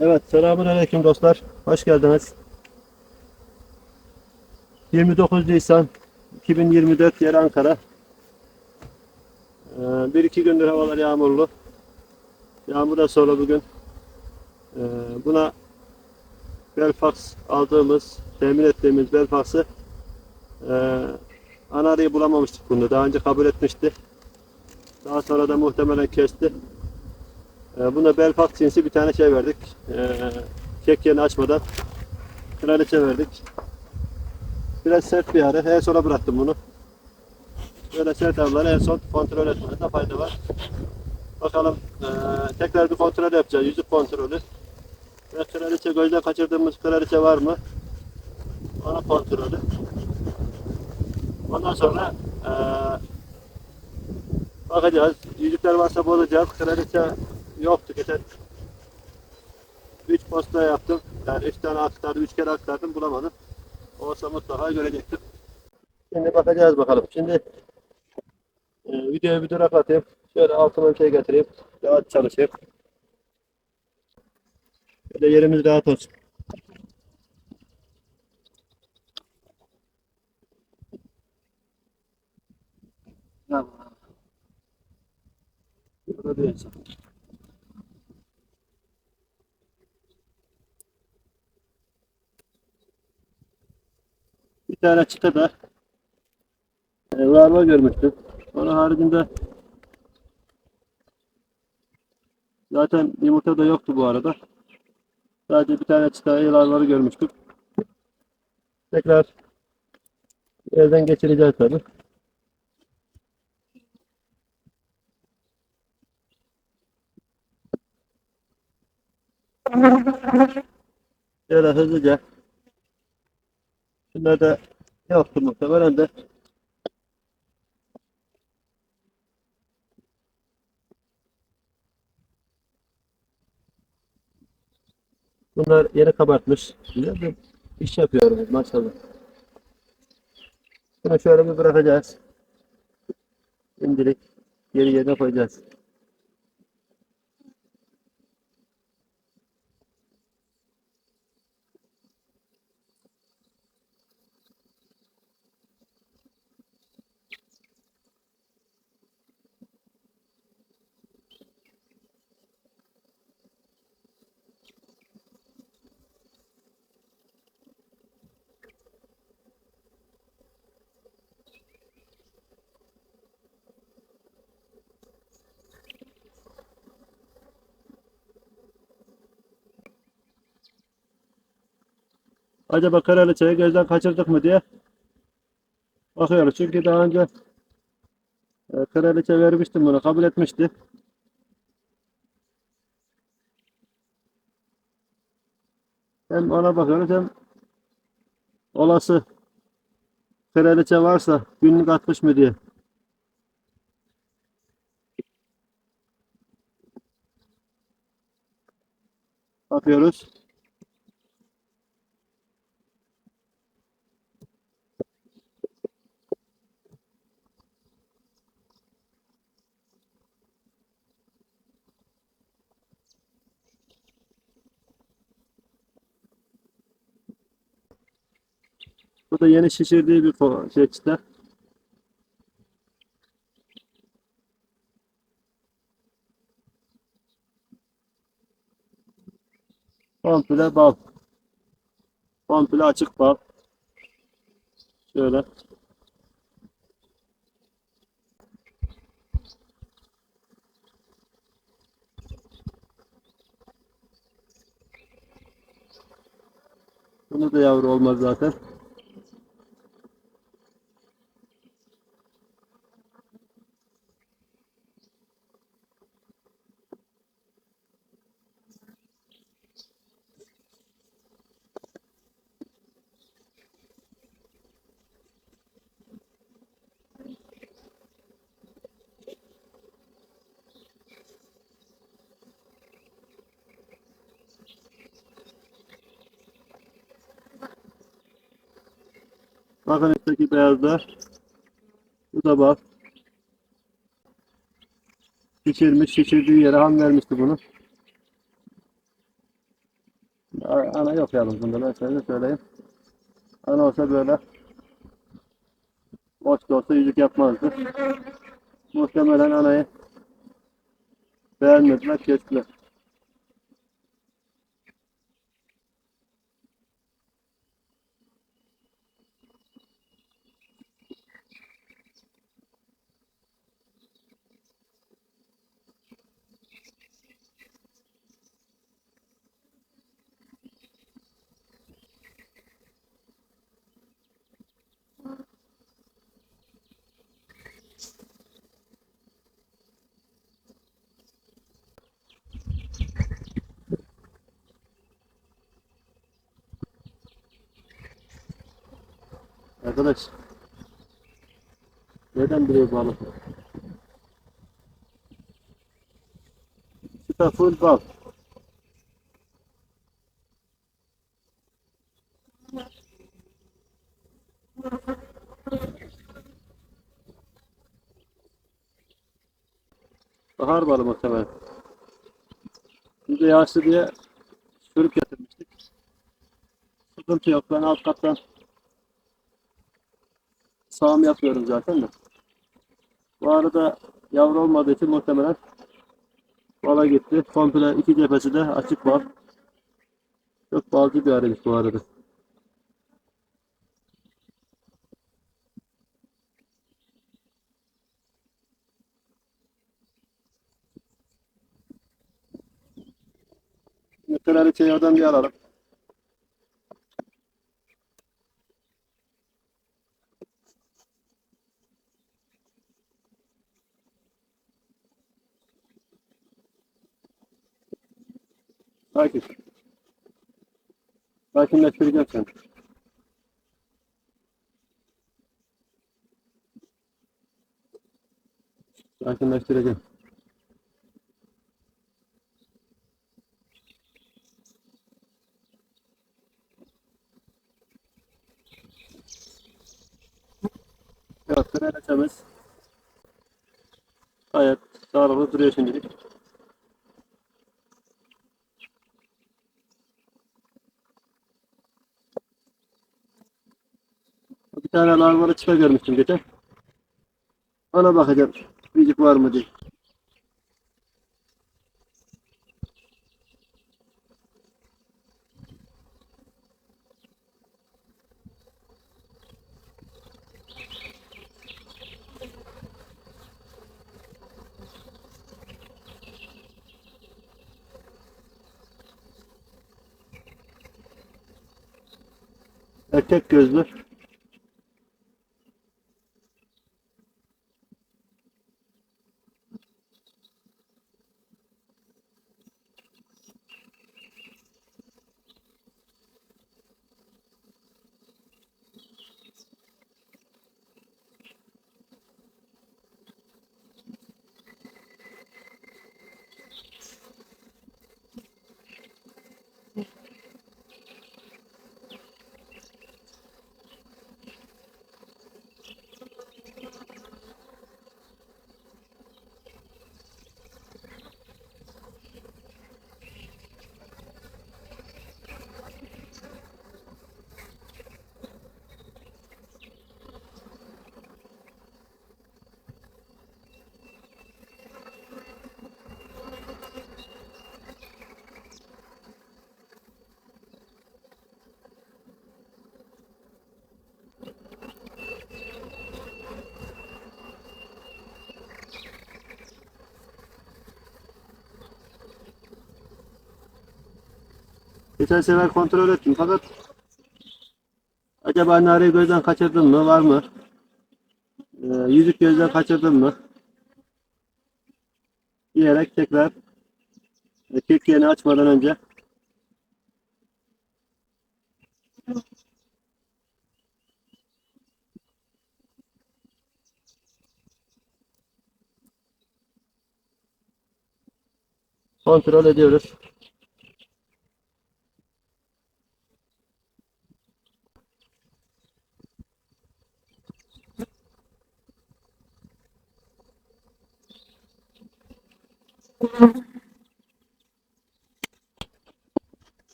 Evet, selamun aleyküm dostlar. Hoş geldiniz. 29 Nisan 2024 yer Ankara. Ee, bir iki gündür havalar yağmurlu. Yağmurdan sonra bugün e, buna Belfax aldığımız, temin ettiğimiz Belfax'ı e, anarıyı bulamamıştık bunu. Daha önce kabul etmişti. Daha sonra da muhtemelen kesti. E, buna Belfax cinsi bir tane şey verdik. E, kek yerini açmadan kraliçe verdik. Biraz sert bir ara. En sona bıraktım bunu. Böyle sert avları en son kontrol etmemizde fayda var. Bakalım e, tekrar bir kontrol yapacağız. Yüzük kontrolü. Ve kraliçe gözden kaçırdığımız kraliçe var mı? Ona kontrolü. Ondan sonra e, bakacağız. Yüzükler varsa bozacağız. Kraliçe yoktu. Geçen 3 posta yaptım. Yani 3 tane aktardım. 3 kere aktardım. Bulamadım. Olsa mutlaka görecektim. Şimdi bakacağız bakalım. Şimdi e, videoya bir durak atayım. Şöyle altıma bir şey getireyim. Rahat çalışayım. Böyle yerimiz rahat olsun. Tamam. Burada bir insan. Bir tane çıta da e, varma görmüştüm. Onun haricinde zaten yumurta da yoktu bu arada. Sadece bir tane çıta yılanları görmüştüm. Tekrar elden geçireceğiz tabi. Şöyle hızlıca Şunlar da yoktu muhtemelen de. Bunlar yeni kabartmış. Güzel bir iş yapıyoruz maşallah. Bunu şöyle bir bırakacağız. Şimdilik geri yerine koyacağız. Acaba kraliçeyi gözden kaçırdık mı diye bakıyoruz. Çünkü daha önce e, kraliçe vermiştim bunu. Kabul etmişti. Hem ona bakıyoruz hem olası kraliçe varsa günlük atmış mı diye. Bakıyoruz. Bu da yeni şişirdiği bir şey çıta. Komple bal. Komple açık bal. Şöyle. Bunu da yavru olmaz zaten. Bakın üstteki beyazlar. Bu da bak. Şişirmiş, şişirdiği yere ham vermişti bunu. Ana yok yalnız bunda ben size söyleyeyim. Ana olsa böyle boş da olsa yüzük yapmazdı. Muhtemelen anayı beğenmediler, kestiler. Arkadaş. Neden buraya balık? Süper full bal. Bahar balı muhtemelen. Biz de yağışlı diye sürüp getirmiştik. Sıkıntı yok. Ben alt kattan sağım yapıyorum zaten de. Bu arada yavru olmadığı için muhtemelen bala gitti. Komple iki cephesi de açık bal. Çok balcı bir arayış bu arada. Kraliçeyi oradan bir alalım. Sakin. Sakinleştireceğim seni. Sakinleştireceğim. Yok, kraliçemiz gayet sağlıklı duruyor şimdilik. Bir tane larvalı çıka görmüştüm geçen. Ona bakacağım. Biricik var mı diye. Erkek gözlü. Geçen sefer kontrol ettim fakat acaba nareyi gözden kaçırdın mı? Var mı? Ee, yüzük gözden kaçırdın mı? Diyerek tekrar e, kirpiğini açmadan önce kontrol ediyoruz.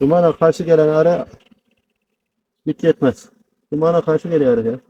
Dumana karşı gelen ara bit yetmez. Dumana karşı geliyor ya.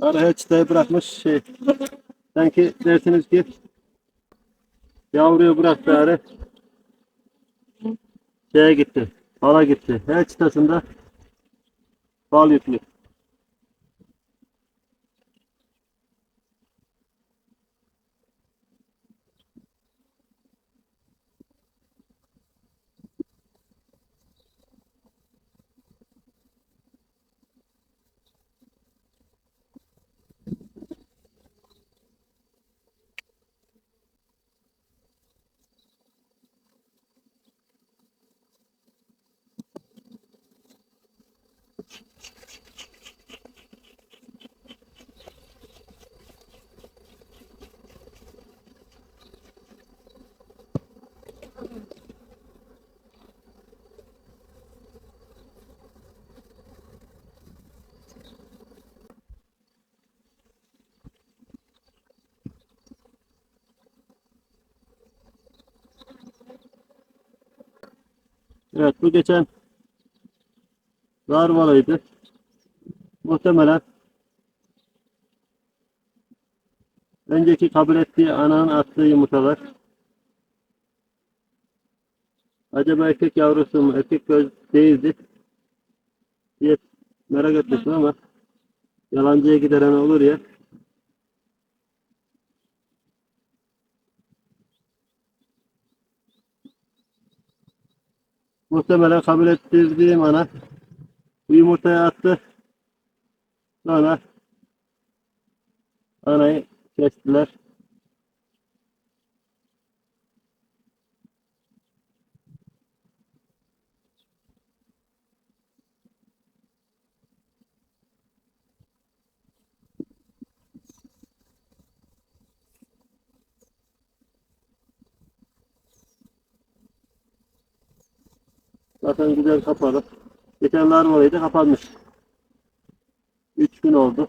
Her çıtayı bırakmış şey. Sanki dersiniz ki yavruyu bıraktı arı. Şeye gitti. Hala gitti. Her çıtasında bal yüklü. Evet bu geçen larvalıydı. Muhtemelen önceki kabul ettiği ananın attığı yumurtalar. Acaba erkek yavrusu mu, erkek göz değildi diye merak etmiştim ama yalancıya gideren olur ya. Muhtemelen kabul ettirdiğim ana bu yumurtayı attı. Sonra anayı kestiler. Zaten güzel kapalı. Geçen larvalıydı kapanmış. 3 gün oldu.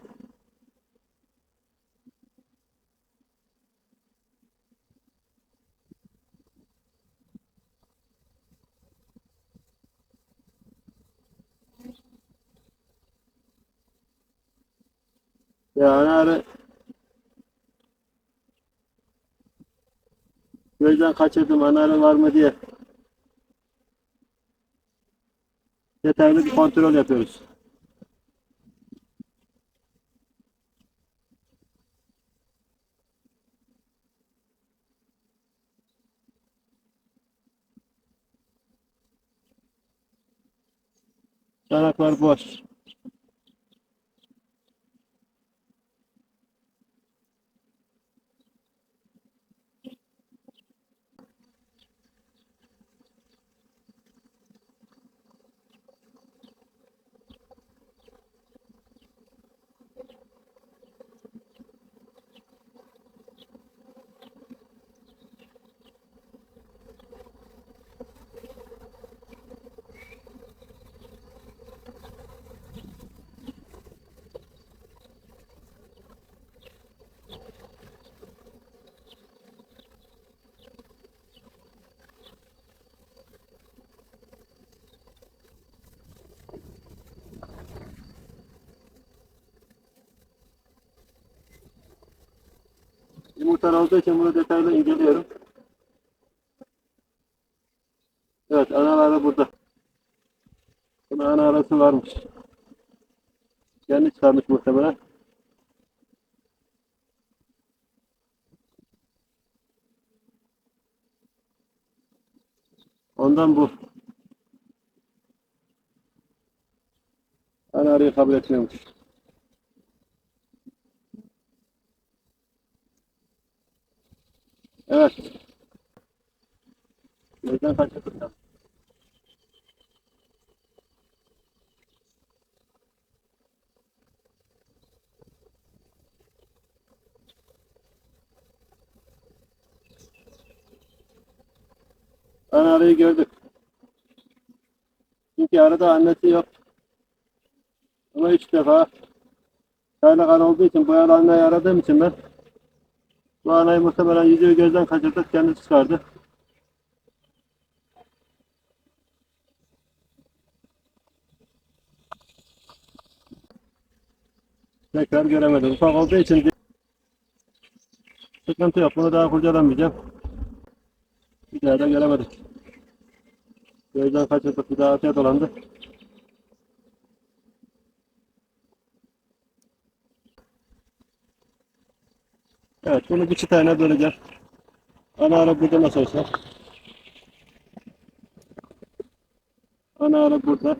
Ya anarı gözden kaçırdım anarı var mı diye detaylı bir kontrol yapıyoruz. Çanaklar boş. Yumurtalar olduğu için bunu detaylı inceliyorum. Evet anaları burada. Bunun ana arası varmış. Kendi çıkarmış muhtemelen. Ondan bu. Ana arayı kabul etmiyormuş. Gözden kaçırdık da. Anarıyı gördük. Çünkü arada annesi yok. Ama üç defa çaylak ana olduğu için bu anayı aradığım için ben bu anayı muhtemelen yüzüğü gözden kaçırdık kendisi çıkardı. Tekrar göremedim. Ufak olduğu için sıkıntı yok. Bunu daha kurcalamayacağım. Bir daha da göremedik. Gözden kaçırdık. Bir daha öteye dolandı. Evet bunu bir çıtayına böleceğim. Ana ara burada nasıl olsa. Ana ara burada.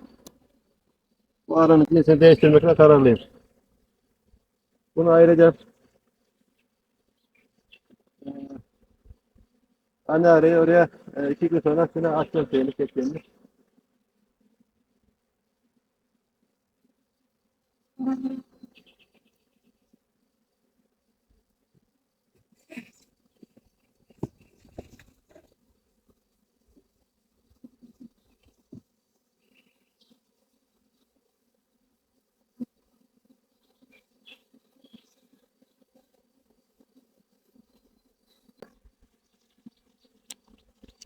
Bu aranın cinsini değiştirmekle kararlıyım. Bunu ayıracağım. Ee, Anne arayı oraya e, iki gün sonra yine açacağım şeyini, keklerini.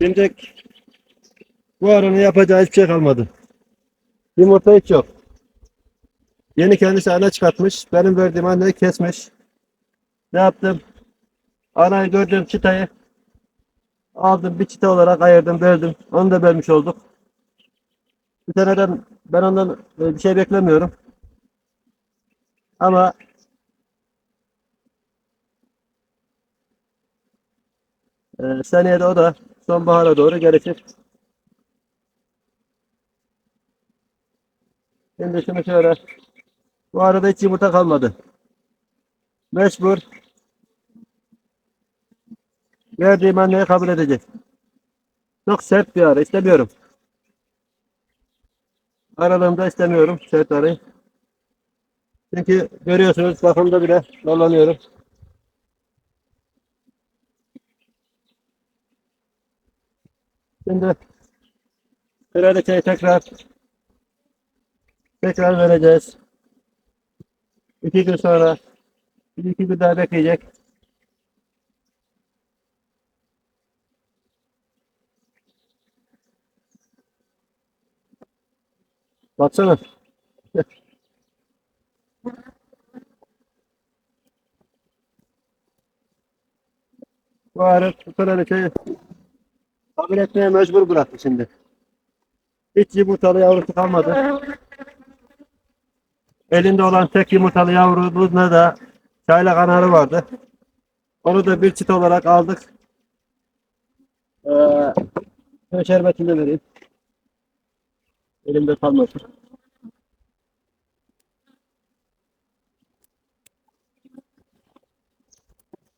Şimdi bu aranın yapacağı hiçbir şey kalmadı. Yumurta hiç yok. Yeni kendisi ana çıkartmış. Benim verdiğim anneyi kesmiş. Ne yaptım? Anayı gördüğüm çıtayı aldım bir çıta olarak ayırdım böldüm. Onu da bölmüş olduk. Bir seneden ben ondan e, bir şey beklemiyorum. Ama e, seneye de o da sonbahara doğru gelecek. Şimdi şunu şöyle. Bu arada hiç yumurta kalmadı. Mecbur. Verdiğim anneyi kabul edecek. Çok sert bir ara. istemiyorum. Aralığımda istemiyorum sert arayı. Çünkü görüyorsunuz kafamda bile dolanıyorum. Şimdi kraliçeyi tekrar tekrar vereceğiz. İki gün sonra bir iki gün daha bekleyecek. Baksana. Bu arı kraliçeyi kabul etmeye mecbur bıraktı şimdi. Hiç yumurtalı yavrusu kalmadı. Elinde olan tek yumurtalı yavrumuzda da çaylak anarı vardı. Onu da bir çit olarak aldık. Ee, şerbetini de vereyim. Elimde kalmasın.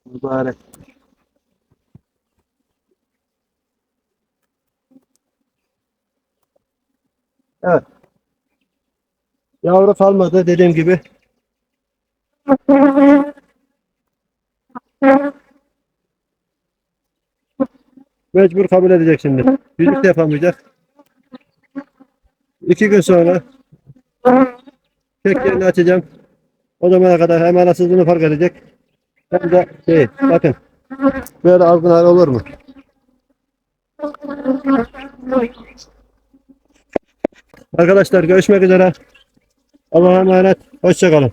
Mübarek. Evet. Yavru kalmadı dediğim gibi. Mecbur kabul edecek şimdi. Yüzük de yapamayacak. İki gün sonra tek açacağım. O zamana kadar hem anasızlığını fark edecek. Hem de şey bakın. Böyle algılar olur mu? Arkadaşlar görüşmek üzere. Allah'a emanet. Hoşçakalın.